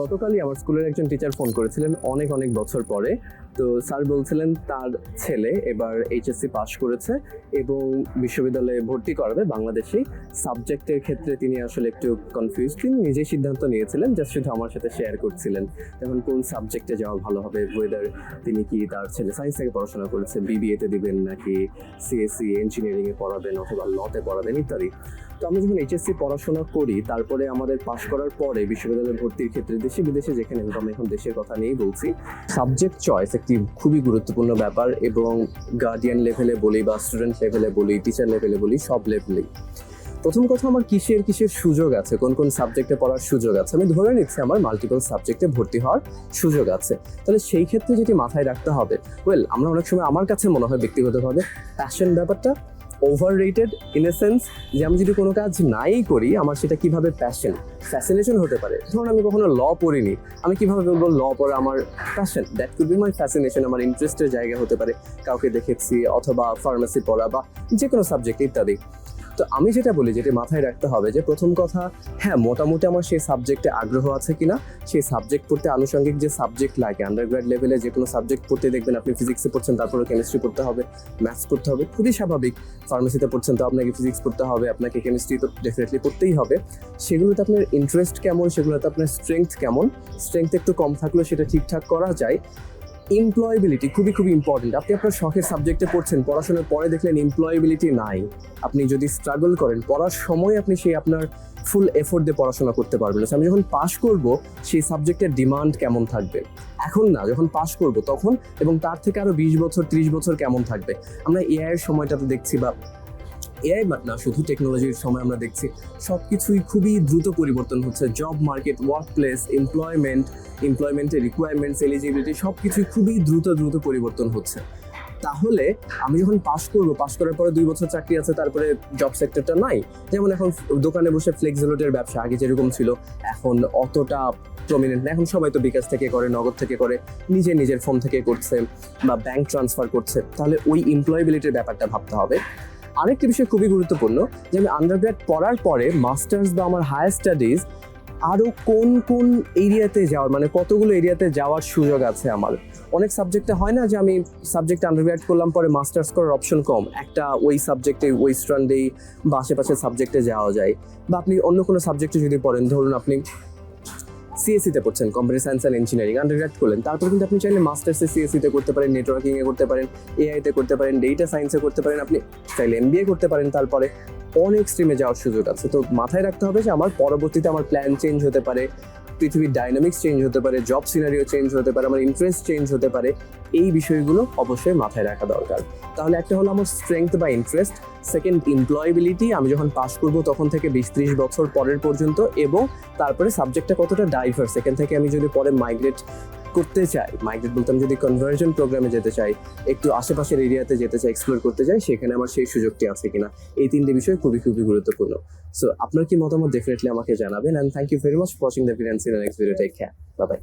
গতকালই আমার স্কুলের একজন টিচার ফোন করেছিলেন অনেক অনেক বছর পরে। তো স্যার বলছিলেন তার ছেলে এবার এইচএসসি পাশ করেছে এবং বিশ্ববিদ্যালয়ে ভর্তি করাবে বাংলাদেশি। সাবজেক্টের ক্ষেত্রে তিনি আসলে একটু কনফিউজ তিনি নিজেই সিদ্ধান্ত নিয়েছিলেন যা শুধু আমার সাথে শেয়ার করছিলেন। এখন কোন সাবজেক্টে যাওয়া ভালো হবে? ওয়েদার তিনি কি তার ছেলে সায়েন্স থেকে পড়াশোনা করেছে? বিবিএতে দিবেন নাকি সিএসসি ইঞ্জিনিয়ারিংয়ে পড়াবেন অথবা লতে পড়াবেন ইত্যাদি? তো আমরা যখন এইচএসসি পড়াশোনা করি, তারপরে আমাদের পাশ করার পরে বিশ্ববিদ্যালয়ে ভর্তির ক্ষেত্রে দেশে বিদেশে যেখানে আমি এখন দেশের কথা নিয়েই বলছি। সাবজেক্ট চয়েস একটি খুবই গুরুত্বপূর্ণ ব্যাপার এবং গার্ডিয়ান লেভেলে বলি বা স্টুডেন্ট লেভেলে বলি টিচার লেভেলে বলি, সব লেভেলেই প্রথম কথা আমার কিসের কিসের সুযোগ আছে, কোন কোন সাবজেক্টে পড়ার সুযোগ আছে? আমি ধরে নিচ্ছি আমার মাল্টিপল সাবজেক্টে ভর্তি হওয়ার সুযোগ আছে। তাহলে সেই ক্ষেত্রে যেটি মাথায় রাখতে হবে ওয়েল আমরা অনেক সময় আমার কাছে মনে হয় ব্যক্তিগতভাবে প্যাশন ব্যাপারটা overrated in a sense যে আমি যদি কোনো কাজ নাই করি, আমার সেটা কীভাবে প্যাশন ফ্যাসিনেশন হতে পারে। ধরুন আমি কখনো ল পড়িনি। আমি কীভাবে বলব ল পড়া আমার passion that could be my fascination আমার ইন্টারেস্টের জায়গা হতে পারে। কাউকে দেখেছি অথবা ফার্মেসি পড়া বা যে কোনো সাবজেক্ট ইত্যাদি। তো আমি যেটা বলি যেটা মাথায় রাখতে হবে যে প্রথম কথা হ্যাঁ মোটামুটি আমার সেই সাবজেক্টে আগ্রহ আছে কিনা, সেই সাবজেক্ট পড়তে আনুষঙ্গিক যে সাবজেক্ট লাগে আন্ডারগ্রাড লেভেলে যে কোনো সাবজেক্ট পড়তে দেখবেন আপনি ফিজিক্সে পড়ছেন তারপরে কেমিস্ট্রি পড়তে হবে ম্যাথস পড়তে হবে, খুবই স্বাভাবিক। ফার্মেসিতে পড়ছেন তো আপনাকে ফিজিক্স পড়তে হবে, আপনাকে কেমিস্ট্রি তো ডেফিনেটলি পড়তেই হবে। সেগুলোতে আপনার ইন্টারেস্ট কেমন, সেগুলোতে আপনার স্ট্রেংথ কেমন স্ট্রেংথ একটু কম থাকলেও সেটা ঠিকঠাক করা যায়। এমপ্লয়েবিলিটি খুবই খুবই ইম্পর্টেন্ট আপনি আপনার শখের সাবজেক্টে পড়ছেন, পড়াশোনার পরে দেখলেন এমপ্লয়েবিলিটি নাই। আপনি যদি স্ট্রাগল করেন, পড়ার সময় আপনি সেই আপনার ফুল এফোর্ট দিয়ে পড়াশোনা করতে পারবেন না। আমি যখন পাশ করব, সেই সাবজেক্টের ডিমান্ড কেমন থাকবে? এখন না, যখন পাশ করব তখন এবং তার থেকে আরও বিশ বছর, ত্রিশ বছর কেমন থাকবে? আমরা এআইয়ের সময়টাতে দেখছি বা এআই বাট না, শুধু টেকনোলজির সময় আমরা দেখছি সব কিছুই খুবই দ্রুত পরিবর্তন হচ্ছে। Job market workplace employment এমপ্লয়মেন্টের রিকোয়ারমেন্টস এলিজিবিলিটি সব কিছুই খুবই দ্রুত দ্রুত পরিবর্তন হচ্ছে। তাহলে আমি যখন পাশ করব পাশ করার পরে দুই বছর চাকরি আছে, তারপরে জব সেক্টরটা নাই। যেমন এখন দোকানে বসে ফ্লেক্সিলোটের ব্যবসা, আগে যেরকম ছিল, এখন অতটা প্রমিনেন্ট না। এখন সবাই তো বিকাশ থেকে করে, নগদ থেকে করে, নিজে নিজের ফোন থেকে করছে বা ব্যাংক ট্রান্সফার করছে। তাহলে ওই এমপ্লয়েবিলিটির ব্যাপারটা ভাবতে হবে। আরেকটি বিষয় খুবই গুরুত্বপূর্ণ যে আমি আন্ডারগ্রেড পড়ার পরে মাস্টার্স বা আমার হায়ার স্টাডিজ আরও কোন কোন এরিয়াতে যাওয়ার মানে কতগুলো এরিয়াতে যাওয়ার সুযোগ আছে আমার? অনেক সাবজেক্টে হয় না যে আমি সাবজেক্ট আন্ডারগ্রেড করলাম পরে মাস্টার্স করার অপশন কম। একটা ওই সাবজেক্টে ওয়েস্টার্নডেই বা আশেপাশের সাবজেক্টে যাওয়া যায়। বা আপনি অন্য কোনো সাবজেক্টে যদি পড়েন, ধরুন আপনি সিএসসিতে পড়ছেন computer science and engineering undergrad করলেন। তারপর কিন্তু আপনি চাইলে মাস্টার্সে সিএসিতে করতে পারেন নেটওয়ার্কিংয়ে করতে পারেন এআইতে করতে পারেন ডেটা সায়েন্সে করতে পারেন, আপনি চাইলে এমবিএ করতে পারেন। তারপরে অনেক স্ট্রিমে যাওয়ার সুযোগ আছে। তো মাথায় রাখতে হবে যে আমার পরবর্তীতে আমার প্ল্যান চেঞ্জ হতে পারে। পৃথিবীর ডাইনামিক্স চেঞ্জ হতে পারে জব সিনারিও চেঞ্জ হতে পারে, আমার ইন্টারেস্ট চেঞ্জ হতে পারে, এই বিষয়গুলো অবশ্যই মাথায় রাখা দরকার। তাহলে একটা হলো আমার স্ট্রেংথ বা ইন্টারেস্ট সেকেন্ড এমপ্লয়েবিলিটি আমি যখন পাস করব তখন থেকে বিশ ত্রিশ বছর পরের পর্যন্ত, এবং তারপরে সাবজেক্টটা কতটা ডাইভার্স এখান থেকে আমি যদি পরে মাইগ্রেট করতে চাই মাইগ্রেট বলতে আমি যদি কনভার্জন প্রোগ্রামে যেতে চাই, একটু আশেপাশের এরিয়াতে যেতে চাই এক্সপ্লোর করতে চাই, সেখানে আমার সেই সুযোগটি আছে কিনা? এই তিনটি বিষয় খুবই খুবই গুরুত্বপূর্ণ। সো আপনার কি মতামত ডেফিনেটলি আমাকে জানাবেন and thank you very much watching the next video take care bye